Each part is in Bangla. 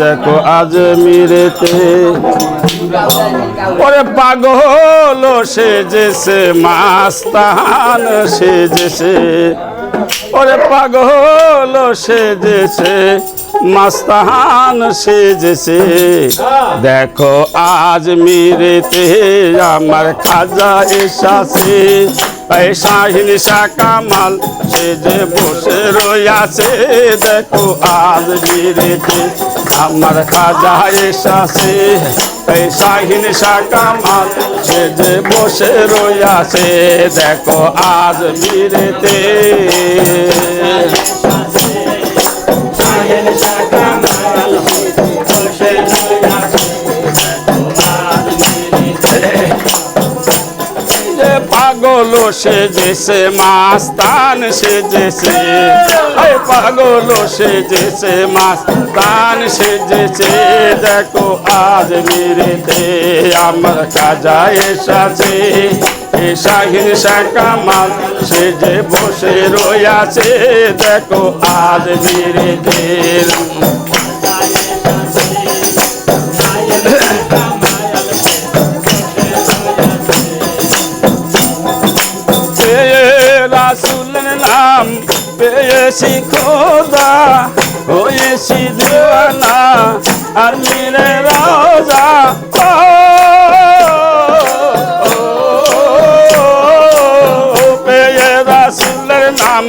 দেখো আজ মিরেতে। ওরে পাগল সেজেছে, মাস্তান সেজেছে। ওরে পাগল সেজেছে, মাস্তান সেজেছে। দেখো আজ মিরেতে আমার খাজা এসাছে। এই শাহিন কামাল, সে যে বসে রইয়াছে, দেখো আজ মিরেতে আমার খাজা এসাছে। এই শাহিন কামাল, সে যে বসে রইয়াছে, দেখো আজ মিরেতে যে সেজেছে, মাস্তান সেজেছে। এই পাগল সেজেছে, মাস্তান সেজেছে। দেখো আজ মেরেতে আমার কাজা এসেছে। এ শাহিন কামাল, সে যে বসে রইয়াছে দেখো আজ মেরেতে। নাম পেয়েছি খোদা, হয়েছি দেওয়ানা, আর মিরে রাজা পেয়ে রাসুলের নাম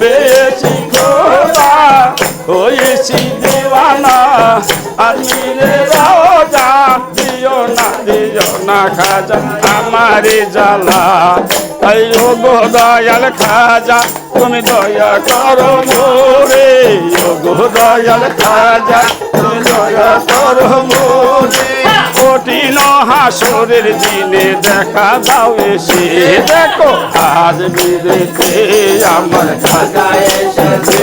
পেয়েছি খোদা, হয়েছি দেওয়ানা, আর মিরে রাজা। দিও না দিও না, খাজা, আমারে জ্বালা। তাই ও গো দয়াল খাজা, তুমি দয়া করো মোরে। ও গো দয়াল খাজা, তুমি দয়া করো মোরে। কঠিন হাসরের দিনে দেখা দাও এসে। দেখো, আজ বিদেতে আমার খাজা এসেছে।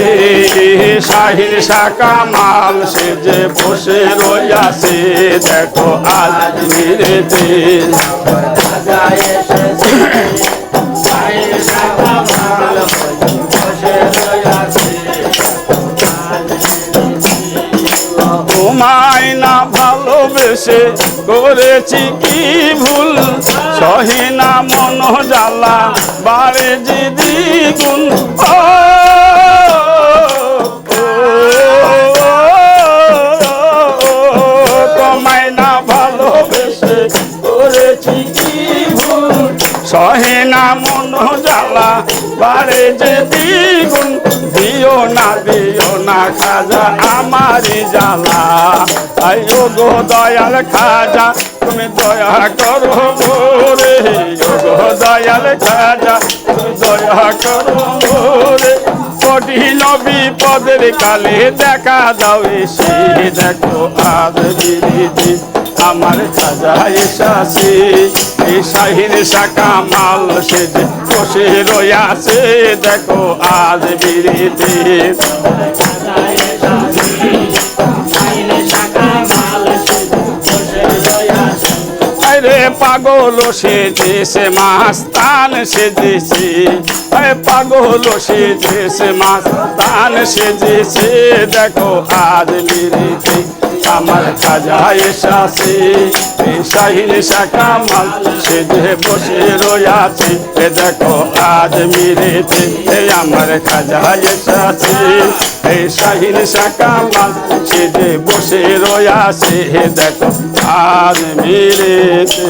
শাহির শাকা মাল সে যে বসে রইয়াছে। দেখো, আজ বিদেতে তোমায় ভালোবেসে করেছি কি ভুল সহি না মন জ্বালা বারে যে দ্বিগুণ তোমায় না ভালোবেসে করেছি কি সহে না মন জ্বালা, বারে যে দ্বিগুণ, দিও না দিও না খাজা আমারি জ্বালা। আইও গো দয়াল খাজা, তুমি দয়া করো ও গো দয়াল খাজা, তুমি দয়া করো মোরে। কঠিন বিপদের কালে দেখা দাও এসে, দেখো আজ আমার খাজা এসাছে। শাহিন শাখা মাল সে যে বসে রয়াছে দেখো আজ বিরিতি। আরে পাগল সেজেছে মাস্তান সেজেছে। আরে পাগল সেজেছে মাস্তান সেজেছে। দেখো আজ মিরেছে আমার খাজা এসাছে শাহিন শাখা মাল সেজে বসে রয়াছে। এ দেখো আজ মিরেছে আমার খাজা এসাছে এই শাহিন শাখা মাল সেজে বসে রয়াছে। দেখো আজ মিরেছে